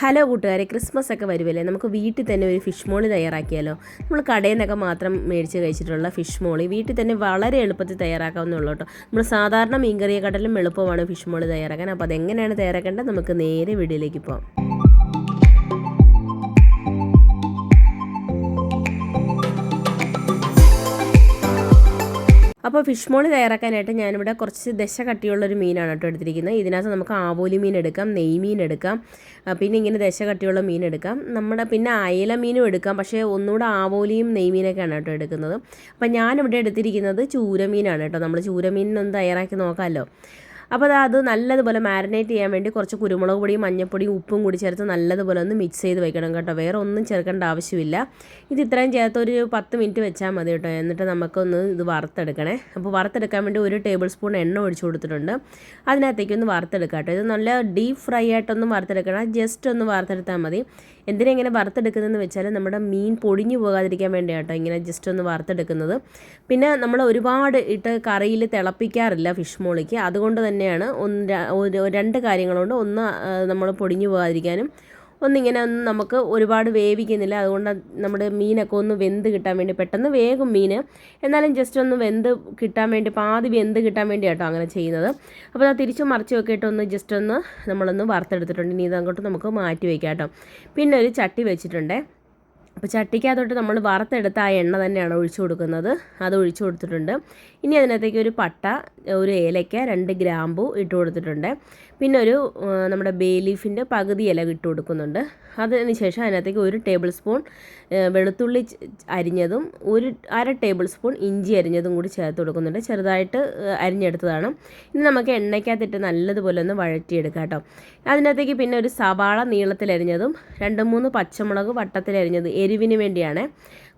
Hello കൂട്ടുകാരെ Christmas ഒക്കെ വരുമല്ലേ നമുക്ക് വീട്ടിൽ തന്നെ ഒരു ഫിഷ് മോളി തയ്യാറാക്കിയാലോ? നമ്മൾ കടയിൽ നിന്നൊക്കെ മാത്രം മേടിച്ച് കഴിച്ചിട്ടുള്ള ഫിഷ് മോളി വീട്ടിൽ തന്നെ വളരെ എളുപ്പത്തിൽ തയ്യാറാക്കാവുന്നുള്ളൂ കേട്ടോ. നമ്മൾ സാധാരണ മീൻകറിയെക്കാട്ടിലും എളുപ്പമാണ് ഫിഷ് മോളി തയ്യാറാക്കാൻ. അപ്പോൾ അതെങ്ങനെയാണ് തയ്യാറാക്കേണ്ടത്? നമുക്ക് നേരെ വീഡിയോയിലേക്ക് പോകാം അപ്പോൾ ഫിഷ് മോളി തയ്യാറാക്കാനായിട്ട് ഞാനിവിടെ കുറച്ച് ദശ കട്ടിയുള്ളൊരു മീനാണ് കേട്ടോ എടുത്തിരിക്കുന്നത്. ഇതിനകത്ത് നമുക്ക് ആവോലി മീൻ എടുക്കാം നെയ് മീൻ എടുക്കാം പിന്നെ ഇങ്ങനെ ദശ കട്ടിയുള്ള മീൻ എടുക്കാം. നമ്മുടെ പിന്നെ അയല മീനും എടുക്കാം പക്ഷേ ഒന്നുകൂടെ ആവോലിയും നെയ് മീനൊക്കെയാണ് കേട്ടോ എടുക്കുന്നത്. അപ്പോൾ ഞാനിവിടെ എടുത്തിരിക്കുന്നത് ചൂരമീനാണ് കേട്ടോ. നമ്മൾ ചൂരമീനിനൊന്ന് തയ്യാറാക്കി നോക്കാമല്ലോ. അപ്പോൾ അത് നല്ലതുപോലെ മാരിനേറ്റ് ചെയ്യാൻ വേണ്ടി കുറച്ച് കുരുമുളക് പൊടിയും മഞ്ഞൾപ്പൊടിയും ഉപ്പും കൂടി ചേർത്ത് നല്ലതുപോലെ ഒന്ന് മിക്സ് ചെയ്ത് വെക്കണം കേട്ടോ. വേറെ ഒന്നും ചേർക്കേണ്ട ആവശ്യമില്ല. ഇത് ഇത്രയും ചേർത്ത് ഒരു പത്ത് മിനിറ്റ് വെച്ചാൽ മതി കേട്ടോ. എന്നിട്ട് നമുക്കൊന്ന് ഇത് വറുത്തെടുക്കണേ. അപ്പോൾ വറുത്തെടുക്കാൻ വേണ്ടി ഒരു ടേബിൾ സ്പൂൺ എണ്ണ ഒഴിച്ചു കൊടുത്തിട്ടുണ്ട്. അതിനകത്തേക്ക് ഒന്ന് വറുത്തെടുക്കാം കേട്ടോ. ഇത് നല്ല ഡീപ്പ് ഫ്രൈ ആയിട്ടൊന്നും വറുത്തെടുക്കണം ജസ്റ്റ് ഒന്ന് വറുത്തെടുത്താൽ മതി. എന്തിനാ ഇങ്ങനെ വറുത്തെടുക്കുന്നതെന്ന് വെച്ചാൽ നമ്മുടെ മീൻ പൊടിഞ്ഞു പോകാതിരിക്കാൻ വേണ്ടിയാണ് കേട്ടോ ഇങ്ങനെ ജസ്റ്റ് ഒന്ന് വറുത്തെടുക്കുന്നത്. പിന്നെ നമ്മൾ ഒരുപാട് ഇട്ട് കറിയിൽ തിളപ്പിക്കാറില്ല ഫിഷ് മോളിക്ക് അതുകൊണ്ട് തന്നെയാണ്. ഒന്ന് രണ്ട് കാര്യങ്ങളുണ്ട്. ഒന്ന് നമ്മൾ പൊടിഞ്ഞു പോകാതിരിക്കാനും ഒന്നിങ്ങനെ ഒന്ന് നമുക്ക് ഒരുപാട് വേവിക്കുന്നില്ല. അതുകൊണ്ട് നമ്മുടെ മീനൊക്കെ ഒന്ന് വെന്ത് കിട്ടാൻ വേണ്ടി പെട്ടെന്ന് വേഗം മീൻ എന്നാലും ജസ്റ്റ് ഒന്ന് വെന്ത് കിട്ടാൻ വേണ്ടി പാതി വെന്ത് കിട്ടാൻ വേണ്ടി കേട്ടോ അങ്ങനെ ചെയ്യുന്നത്. അപ്പോൾ അത് തിരിച്ച് മറിച്ച് വെക്കിയിട്ട് ഒന്ന് ജസ്റ്റ് ഒന്ന് നമ്മളൊന്ന് വറുത്തെടുത്തിട്ടുണ്ട്. ഇനി ഇതങ്ങോട്ട് നമുക്ക് മാറ്റി വയ്ക്കാം കേട്ടോ പിന്നെ ഒരു ചട്ടി വെച്ചിട്ടുണ്ടേ. അപ്പോൾ ചട്ടിക്കകത്തോട്ട് നമ്മൾ വറുത്തെടുത്ത ആ എണ്ണ തന്നെയാണ് ഒഴിച്ചു കൊടുക്കുന്നത്. അത് ഒഴിച്ചു കൊടുത്തിട്ടുണ്ട്. ഇനി അതിനകത്തേക്ക് ഒരു പട്ട ഒരു ഏലയ്ക്ക രണ്ട് ഗ്രാമ്പു ഇട്ട് കൊടുത്തിട്ടുണ്ട്. പിന്നെ ഒരു നമ്മുടെ ബേ ലീഫിന്റെ പകുതി ഇല ഇട്ട് കൊടുക്കുന്നുണ്ട്. അതിന് ശേഷം അതിനകത്തേക്ക് ഒരു ടേബിൾ സ്പൂൺ വെളുത്തുള്ളി അരിഞ്ഞതും ഒരു അര ടേബിൾ സ്പൂൺ ഇഞ്ചി അരിഞ്ഞതും കൂടി ചേർത്ത് കൊടുക്കുന്നുണ്ട്. ചെറുതായിട്ട് അരിഞ്ഞെടുത്തതാണ്. ഇനി നമുക്ക് എണ്ണയ്ക്കകത്തിട്ട് നല്ലതുപോലെ ഒന്ന് വഴറ്റിയെടുക്കാം കേട്ടോ. അതിനകത്തേക്ക് പിന്നെ ഒരു സവാള നീളത്തിലരിഞ്ഞതും രണ്ട് മൂന്ന് പച്ചമുളക് വട്ടത്തിലരിഞ്ഞത് എരിവിന് വേണ്ടിയാണ്.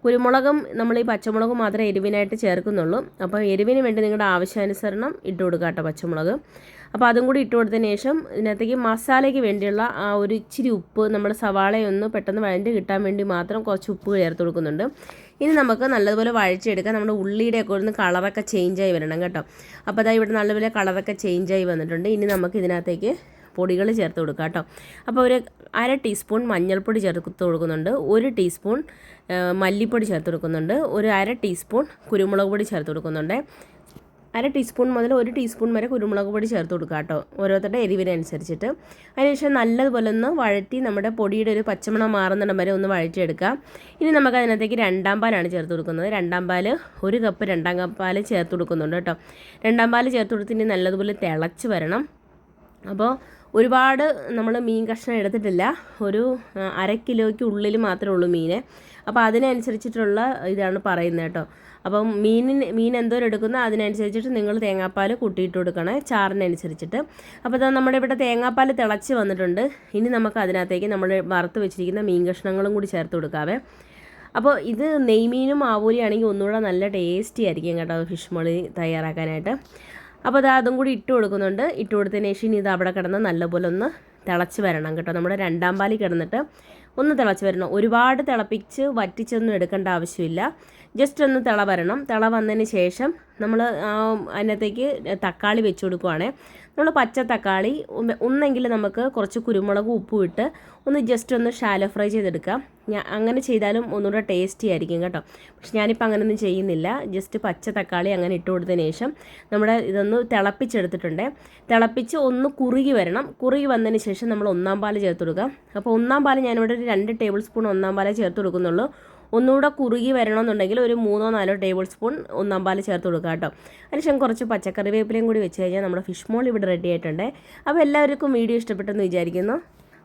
കുരുമുളകും നമ്മൾ ഈ പച്ചമുളക് മാത്രമേ എരിവിനായിട്ട് ചേർക്കുന്നുള്ളൂ. അപ്പോൾ എരിവിന് വേണ്ടി നിങ്ങളുടെ ആവശ്യാനുസരണം ഇട്ട് കൊടുക്കുക കേട്ടോ പച്ചമുളക്. അപ്പോൾ അതും കൂടി ഇട്ട് കൊടുത്തതിന് ശേഷം ഇതിനകത്തേക്ക് മസാലയ്ക്ക് വേണ്ടിയുള്ള ആ ഒരു ഇച്ചിരി ഉപ്പ് നമ്മൾ സവാളയൊന്ന് പെട്ടെന്ന് വഴഞ്ഞ് കിട്ടാൻ വേണ്ടി മാത്രം കുറച്ച് ഉപ്പ് ചേർത്ത് കൊടുക്കുന്നുണ്ട്. ഇനി നമുക്ക് നല്ലതുപോലെ വഴച്ചെടുക്കാം നമ്മുടെ ഉള്ളിയുടെ ഒക്കെ ഒന്ന് കളറൊക്കെ ചേഞ്ച് ആയി വരണം കേട്ടോ. അപ്പോൾ അതാ ഇവിടെ നല്ലപോലെ കളറൊക്കെ ചേഞ്ച് ആയി വന്നിട്ടുണ്ട്. ഇനി നമുക്ക് ഇതിനകത്തേക്ക് പൊടികൾ ചേർത്ത് കൊടുക്കുക കേട്ടോ. അപ്പോൾ ഒരു അര ടീസ്പൂൺ മഞ്ഞൾപ്പൊടി ചേർത്ത് കൊടുക്കുന്നുണ്ട്. ഒരു ടീസ്പൂൺ മല്ലിപ്പൊടി ചേർത്ത് കൊടുക്കുന്നുണ്ട്. ഒരു അര ടീസ്പൂൺ കുരുമുളക് പൊടി ചേർത്ത് കൊടുക്കുന്നുണ്ട്. അര ടീസ്പൂൺ മുതൽ ഒരു ടീസ്പൂൺ വരെ കുരുമുളക് പൊടി ചേർത്ത് കൊടുക്കുക കേട്ടോ ഓരോരുത്തരുടെ എരിവിനനുസരിച്ചിട്ട് അതിനുശേഷം നല്ലതുപോലെ ഒന്ന് വഴറ്റി നമ്മുടെ പൊടിയുടെ ഒരു പച്ചമണം മാറുന്നിടം വരെ ഒന്ന് വഴറ്റിയെടുക്കാം ഇനി നമുക്ക് അതിനകത്തേക്ക് രണ്ടാം പാലാണ് ചേർത്ത് കൊടുക്കുന്നത്. രണ്ടാം പാൽ ഒരു കപ്പ് രണ്ടാം കപ്പ് പാൽ ചേർത്ത് കൊടുക്കുന്നുണ്ട് കേട്ടോ. രണ്ടാം പാൽ ചേർത്ത് കൊടുത്ത് ഇനി നല്ലതുപോലെ തിളച്ച് വരണം. അപ്പോൾ ഒരുപാട് നമ്മൾ മീൻ കഷ്ണം എടുത്തിട്ടില്ല. ഒരു അര കിലോയ്ക്ക് ഉള്ളിൽ മാത്രമേ ഉള്ളൂ മീൻ അപ്പോൾ അതിനനുസരിച്ചിട്ടുള്ള ഇതാണ് പറയുന്നത് കേട്ടോ. അപ്പം മീനിന് മീൻ എന്തോരം എടുക്കുന്നോ അതിനനുസരിച്ചിട്ട് നിങ്ങൾ തേങ്ങാപ്പാൽ കൂട്ടിയിട്ട് കൊടുക്കണേ ചാറിനനുസരിച്ചിട്ട്. അപ്പോൾ ഇതാ നമ്മുടെ ഇവിടെ തേങ്ങാപ്പാൽ തിളച്ച് വന്നിട്ടുണ്ട്. ഇനി നമുക്ക് അതിനകത്തേക്ക് നമ്മൾ വറുത്ത് വെച്ചിരിക്കുന്ന മീൻ കഷ്ണങ്ങളും കൂടി ചേർത്ത് കൊടുക്കാവേ. അപ്പോൾ ഇത് നെയ്മീനും ആവൂലിയാണെങ്കിൽ ഒന്നുകൂടെ നല്ല ടേസ്റ്റി ആയിരിക്കും കേട്ടോ ഫിഷ് മോളി തയ്യാറാക്കാനായിട്ട്. അപ്പോൾ അത് അതും കൂടി ഇട്ട് കൊടുക്കുന്നുണ്ട്. ഇട്ട് കൊടുത്തതിന് ശേഷം ഇനി ഇത് അവിടെ കിടന്ന് നല്ലപോലെ ഒന്ന് തിളച്ച് വരണം കേട്ടോ. നമ്മുടെ രണ്ടാം പാലി കിടന്നിട്ട് ഒന്ന് തിളച്ച് വരണം. ഒരുപാട് തിളപ്പിച്ച് വറ്റിച്ചൊന്നും എടുക്കേണ്ട ആവശ്യമില്ല. ജസ്റ്റ് ഒന്ന് തിള വരണം. തിള വന്നതിന് ശേഷം നമ്മൾ അതിനകത്തേക്ക് തക്കാളി വെച്ച് കൊടുക്കുവാണേ. നമ്മൾ പച്ച തക്കാളി ഒന്നെങ്കിൽ നമുക്ക് കുറച്ച് കുരുമുളക് ഉപ്പും ഇട്ട് ഒന്ന് ജസ്റ്റ് ഒന്ന് ഷാലോ ഫ്രൈ ചെയ്തെടുക്കാം. ഞാൻ അങ്ങനെ ചെയ്താലും ഒന്നുകൂടെ ടേസ്റ്റി ആയിരിക്കും കേട്ടോ. പക്ഷെ ഞാനിപ്പോൾ അങ്ങനെയൊന്നും ചെയ്യുന്നില്ല. ജസ്റ്റ് പച്ച തക്കാളി അങ്ങനെ ഇട്ട് കൊടുത്തതിന് ശേഷം നമ്മുടെ ഇതൊന്ന് തിളപ്പിച്ചെടുത്തിട്ടുണ്ട്. തിളപ്പിച്ച് ഒന്ന് കുറുകി വരണം. കുറുകി വന്നതിന് ശേഷം നമ്മൾ ഒന്നാം പാൽ ചേർത്ത് കൊടുക്കാം. അപ്പോൾ ഒന്നാം പാൽ ഞാനിവിടെ ഒരു രണ്ട് ടേബിൾ സ്പൂൺ ഒന്നാം പാലേ ചേർത്ത് കൊടുക്കുന്നുള്ളൂ. ഒന്നുകൂടെ കുറുകി വരണമെന്നുണ്ടെങ്കിൽ ഒരു മൂന്നോ നാലോ ടേബിൾ സ്പൂൺ ഒന്നാം പാൽ ചേർത്ത് കൊടുക്കുക കേട്ടോ. അതിനുശേഷം കുറച്ച് പച്ചക്കറി വേപ്പിലയും കൂടി വെച്ച് കഴിഞ്ഞാൽ നമ്മുടെ ഫിഷ് മോൾ ഇവിടെ റെഡി ആയിട്ടുണ്ട്. അപ്പോൾ എല്ലാവർക്കും വീഡിയോ ഇഷ്ടപ്പെട്ടെന്ന് വിചാരിക്കുന്നു.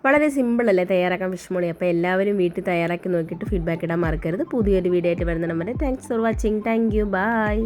വളരെ സിമ്പിളല്ലേ തയ്യാറാക്കാൻ ഫിഷ് മോളി? അപ്പോൾ എല്ലാവരും വീട്ടിൽ തയ്യാറാക്കി നോക്കിയിട്ട് ഫീഡ്ബാക്ക് ഇടാൻ മറക്കരുത്. പുതിയൊരു വീഡിയോ ആയിട്ട് വരുന്നിടം വരെ thanks for watching thank you bye